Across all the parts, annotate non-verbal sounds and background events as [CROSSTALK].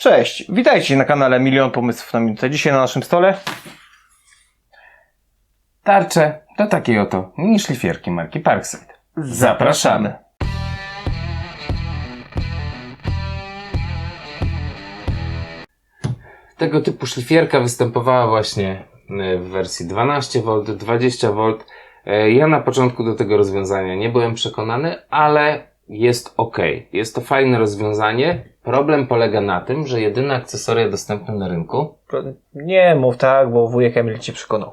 Cześć, witajcie na kanale Milion Pomysłów na Minutę. Dzisiaj na naszym stole Tarcze to takiej oto mini szlifierki marki Parkside. zapraszamy. Tego typu szlifierka występowała właśnie e, w wersji 12V, 20V. E, Ja na początku do tego rozwiązania nie byłem przekonany, ale jest ok. Jest to fajne rozwiązanie. Problem polega na tym, że jedyne akcesoria dostępne na rynku, Nie mów tak, bo wujek Emil cię przekonał.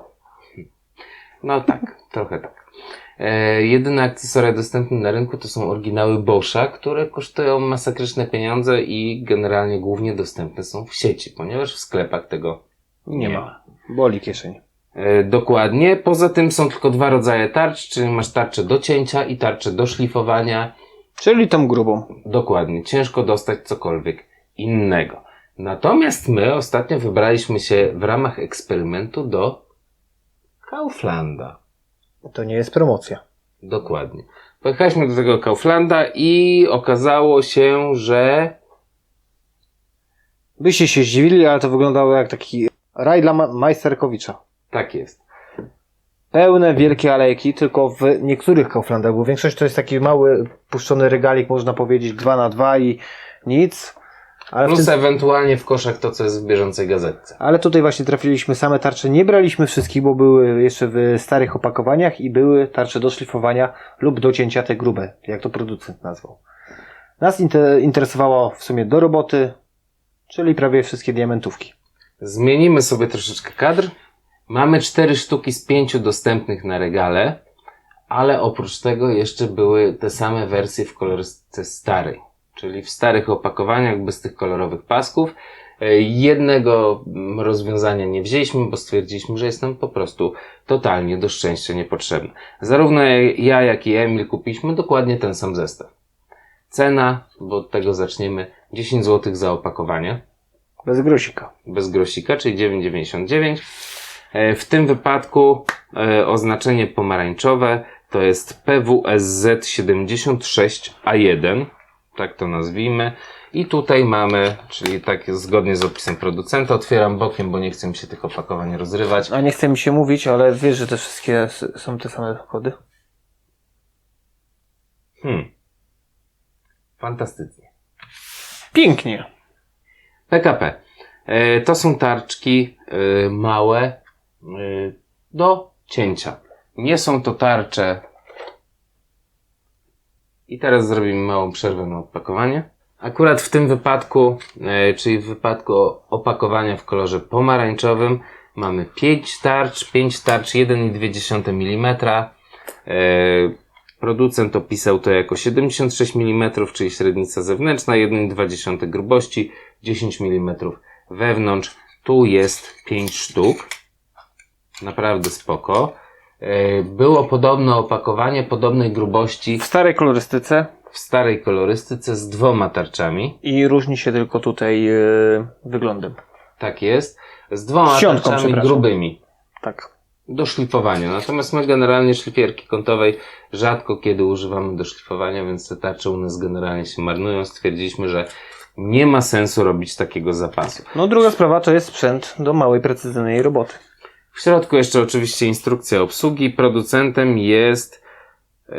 no tak, [LAUGHS] trochę tak. E, jedyne akcesoria dostępne na rynku to są oryginały Boscha, które kosztują masakryczne pieniądze i generalnie głównie dostępne są w sieci, ponieważ w sklepach tego Nie, Nie ma. Boli kieszeń. E, Dokładnie. Poza tym są tylko dwa rodzaje tarcz, czyli masz tarczę do cięcia i tarczę do szlifowania. Czyli tą grubą. Dokładnie. Ciężko dostać cokolwiek innego. Natomiast my ostatnio wybraliśmy się w ramach eksperymentu do Kauflanda. To nie jest promocja. Dokładnie. Pojechaliśmy do tego Kauflanda i okazało się, że Byście się zdziwili, ale to wyglądało jak taki raj dla ma- majsterkowicza. tak jest. Pełne wielkie alejki, tylko w niektórych Kauflandach, bo większość to jest taki mały, puszczony regalik, można powiedzieć, 2 na 2 i nic. Ale, w Plus tym, ewentualnie w koszach to, co jest w bieżącej gazetce. ale tutaj właśnie trafiliśmy same tarcze. Nie braliśmy wszystkich, bo były jeszcze w starych opakowaniach i były tarcze do szlifowania lub do cięcia te grube, jak to producent nazwał. Nas inter- interesowało w sumie do roboty, czyli prawie wszystkie diamentówki. Zmienimy sobie troszeczkę kadr. Mamy cztery sztuki z pięciu dostępnych na regale, ale oprócz tego jeszcze były te same wersje w kolorystyce starej, czyli w starych opakowaniach bez tych kolorowych pasków. E, Jednego mm, rozwiązania nie wzięliśmy, bo stwierdziliśmy, że jest nam po prostu totalnie do szczęścia niepotrzebny. Zarówno ja, jak i Emil kupiliśmy dokładnie ten sam zestaw. Cena, bo od tego zaczniemy, 10 zł za opakowanie Bez grosika. bez grosika, czyli 9,99. E, W tym wypadku e, oznaczenie pomarańczowe to jest PWSZ76A1, tak to nazwijmy. I tutaj mamy, czyli tak zgodnie z opisem producenta, otwieram bokiem, bo nie chcę mi się tych opakowań rozrywać. A nie chce mi się mówić, ale wiesz, że te wszystkie są te same kody? Hmm. Fantastycznie. Pięknie. PKP. E, To są tarczki małe do cięcia. Nie są to tarcze. I teraz zrobimy małą przerwę na opakowanie. Akurat w tym wypadku, e, czyli w wypadku opakowania w kolorze pomarańczowym, mamy 5 tarcz, 5 tarcz 1,2 mm. E, Producent opisał to jako 76 mm, czyli średnica zewnętrzna, 1,2 grubości, 10 mm wewnątrz. Tu jest 5 sztuk. Naprawdę spoko. E, Było podobne opakowanie, podobnej grubości W starej kolorystyce w starej kolorystyce z dwoma tarczami. i różni się tylko tutaj yy, wyglądem. Tak jest. Z dwoma tarczami grubymi. Tak. do szlifowania. Natomiast my generalnie szlifierki kątowej rzadko kiedy używamy do szlifowania, więc te tarcze u nas generalnie się marnują. Stwierdziliśmy, że nie ma sensu robić takiego zapasu. No druga sprawa to jest sprzęt do małej, precyzyjnej roboty. W środku jeszcze oczywiście instrukcja obsługi. Producentem jest e,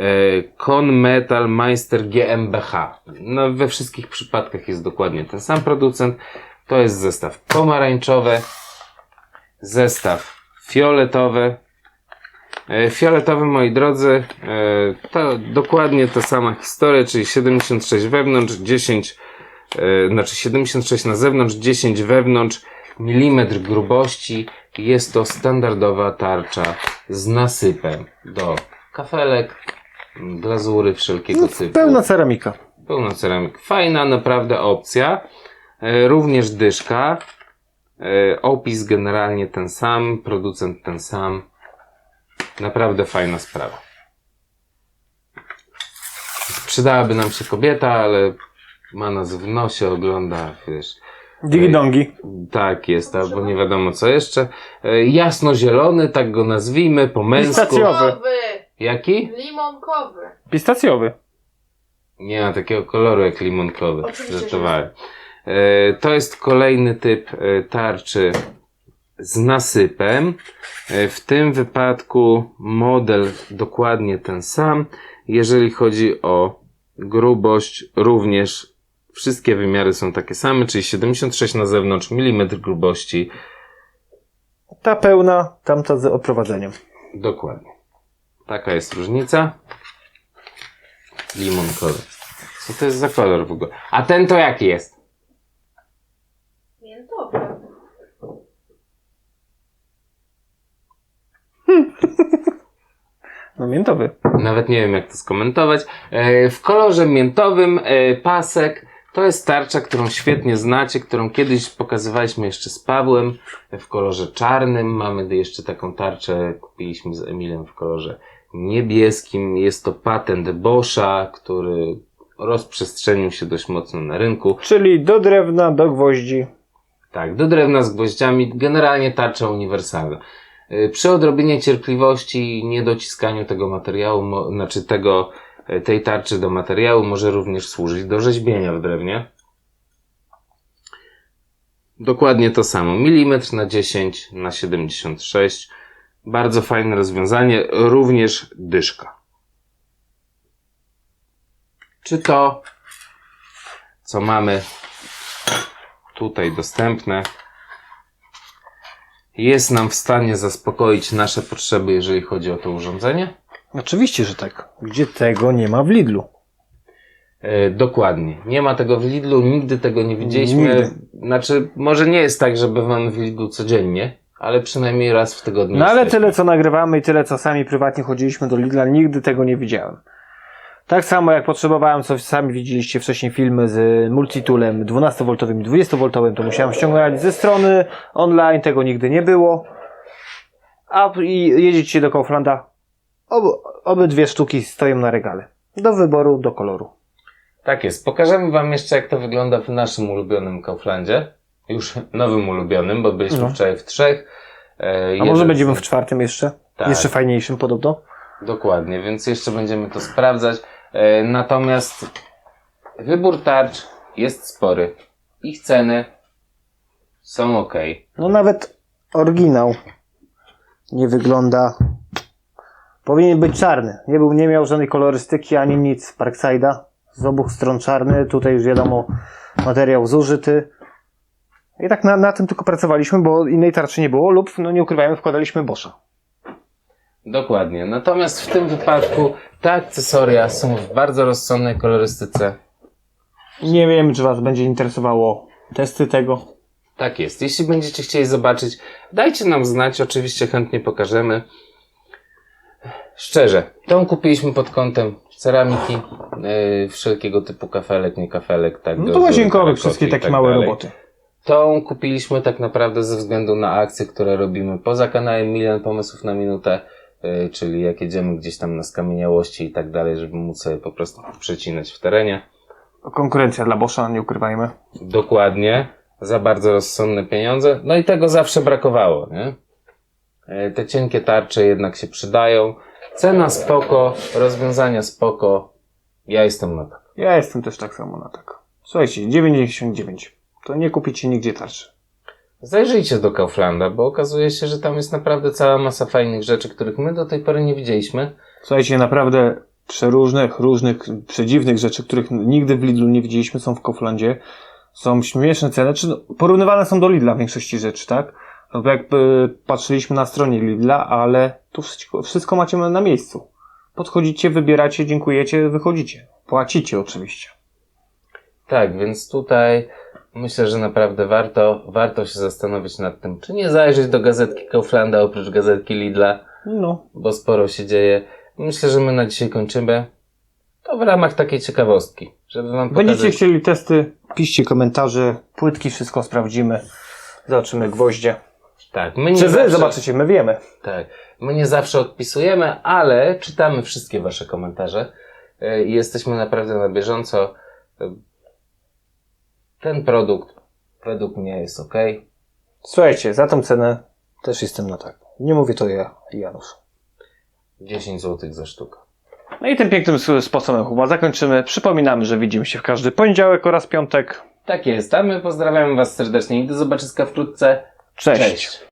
Con Metal Meister GmbH. No, we wszystkich przypadkach jest dokładnie ten sam producent. To jest zestaw pomarańczowy, zestaw fioletowy. E, Fioletowy, moi drodzy, e, to dokładnie ta sama historia, czyli 76 wewnątrz, 10, e, znaczy 76 na zewnątrz, 10 wewnątrz, milimetr grubości. Jest to standardowa tarcza z nasypem do kafelek, glazury wszelkiego No, typu. pełna ceramika. Pełna ceramik. Fajna naprawdę opcja. E, Również dyszka. E, Opis generalnie ten sam, producent ten sam. Naprawdę fajna sprawa. Przydałaby nam się kobieta, ale ma nas w nosie, ogląda, wiesz. Digidongi. Tak jest, albo nie wiadomo co jeszcze. E, Jasno-zielony, tak go nazwijmy, po męsku. Pistacjowy. Jaki? Limonkowy. Pistacjowy. Nie ma takiego koloru jak limonkowy. Żartowałem. E, To jest kolejny typ e, tarczy z nasypem. W tym wypadku model dokładnie ten sam. Jeżeli chodzi o grubość, również wszystkie wymiary są takie same, czyli 76 na zewnątrz, milimetr grubości. Ta pełna, tamta z oprowadzeniem. Dokładnie. Taka jest różnica. Limon kolor. Co to jest za kolor w ogóle? A ten to jaki jest? Miętowy. [LAUGHS] No miętowy. Nawet nie wiem jak to skomentować. E, w kolorze miętowym e, pasek to jest tarcza, którą świetnie znacie, którą kiedyś pokazywaliśmy jeszcze z Pawłem w kolorze czarnym. Mamy jeszcze taką tarczę, kupiliśmy z Emilem w kolorze niebieskim. Jest to patent Boscha, który rozprzestrzenił się dość mocno na rynku. Czyli do drewna, do gwoździ. Tak, do drewna z gwoździami, generalnie tarcza uniwersalna. Przy odrobinie cierpliwości i niedociskaniu tego materiału, znaczy tego, tej tarczy do materiału może również służyć do rzeźbienia w drewnie. Dokładnie to samo. Milimetr na 10 na 76. Bardzo fajne rozwiązanie. Również dyszka. Czy to, co mamy tutaj dostępne, jest nam w stanie zaspokoić nasze potrzeby, jeżeli chodzi o to urządzenie? Oczywiście, że tak. Gdzie tego nie ma w Lidlu. E, dokładnie. Nie ma tego w Lidlu, nigdy tego nie widzieliśmy. Nigdy. Znaczy, może nie jest tak, że bywamy w Lidlu codziennie, ale przynajmniej raz w tygodniu. No ale jesteśmy. tyle co nagrywamy i tyle co sami prywatnie chodziliśmy do Lidla, nigdy tego nie widziałem. Tak samo jak potrzebowałem, co sami widzieliście wcześniej filmy z multitoolem 12V i 20V, to musiałem ściągać ze strony online, tego nigdy nie było. A i jedziecie do Kauflanda, ob, obydwie sztuki stoją na regale. Do wyboru, do koloru. Tak jest. Pokażemy Wam jeszcze, jak to wygląda w naszym ulubionym Kauflandzie. Już nowym ulubionym, bo byliśmy No. wczoraj w trzech. E, A może będziemy w czwartym jeszcze? Tak. Jeszcze fajniejszym podobno? Dokładnie, więc jeszcze będziemy to sprawdzać. E, natomiast wybór tarcz jest spory. Ich ceny są ok. No nawet oryginał nie wygląda. Powinien być czarny. Nie, był, nie miał żadnej kolorystyki ani nic. Parkside'a z obu stron czarny. Tutaj już wiadomo materiał zużyty. I tak na, na tym tylko pracowaliśmy, bo innej tarczy nie było lub, no nie ukrywajmy, wkładaliśmy Boscha. Dokładnie. Natomiast w tym wypadku te akcesoria są w bardzo rozsądnej kolorystyce. Nie wiem, czy Was będzie interesowało testy tego. Tak jest. Jeśli będziecie chcieli zobaczyć, dajcie nam znać, oczywiście chętnie pokażemy. Szczerze, tą kupiliśmy pod kątem ceramiki, yy, wszelkiego typu kafelek, nie kafelek, tak. No to terakoty wszystkie takie tak małe dalej. roboty. Tą kupiliśmy tak naprawdę ze względu na akcje, które robimy poza kanałem Milion Pomysłów na Minutę, yy, czyli jak jedziemy gdzieś tam na skamieniałości i tak dalej, żeby móc sobie po prostu przecinać w terenie. Konkurencja dla Boscha, nie ukrywajmy. Dokładnie, za bardzo rozsądne pieniądze. No i tego zawsze brakowało, nie? E, Te cienkie tarcze jednak się przydają. Cena spoko, rozwiązania spoko. Ja jestem na tak. Ja jestem też tak samo na tak. Słuchajcie, 99. To nie kupicie nigdzie tarczy. Zajrzyjcie do Kauflanda, bo okazuje się, że tam jest naprawdę cała masa fajnych rzeczy, których my do tej pory nie widzieliśmy. Słuchajcie, naprawdę przeróżnych, różnych, przedziwnych rzeczy, których nigdy w Lidlu nie widzieliśmy, są w Kauflandzie. Są śmieszne ceny, czy no, porównywane są do Lidla w większości rzeczy, tak? No bo jakby patrzyliśmy na stronie Lidla, ale tu wszystko, wszystko macie na miejscu. Podchodzicie, wybieracie, dziękujecie, wychodzicie. Płacicie oczywiście. Tak, więc tutaj myślę, że naprawdę warto, warto się zastanowić nad tym, czy nie zajrzeć do gazetki Kauflanda oprócz gazetki Lidla. No, bo sporo się dzieje. Myślę, że my na dzisiaj kończymy. To w ramach takiej ciekawostki, żeby wam pokazać. będziecie chcieli testy, piszcie komentarze, płytki, wszystko sprawdzimy. Zobaczymy gwoździe. Tak, my nie Czy wy zawsze, zobaczycie, my wiemy. Tak, my nie zawsze odpisujemy, ale czytamy wszystkie wasze komentarze e, i jesteśmy naprawdę na bieżąco. E, Ten produkt według mnie jest ok. Słuchajcie, za tą cenę też jestem na tak. Nie mówię to ja, Janusz. 10 zł za sztukę. No i tym pięknym sposobem chyba zakończymy. Przypominamy, że widzimy się w każdy poniedziałek oraz piątek. Tak jest, a my pozdrawiamy Was serdecznie i do zobaczyska wkrótce. Cześć. Cześć.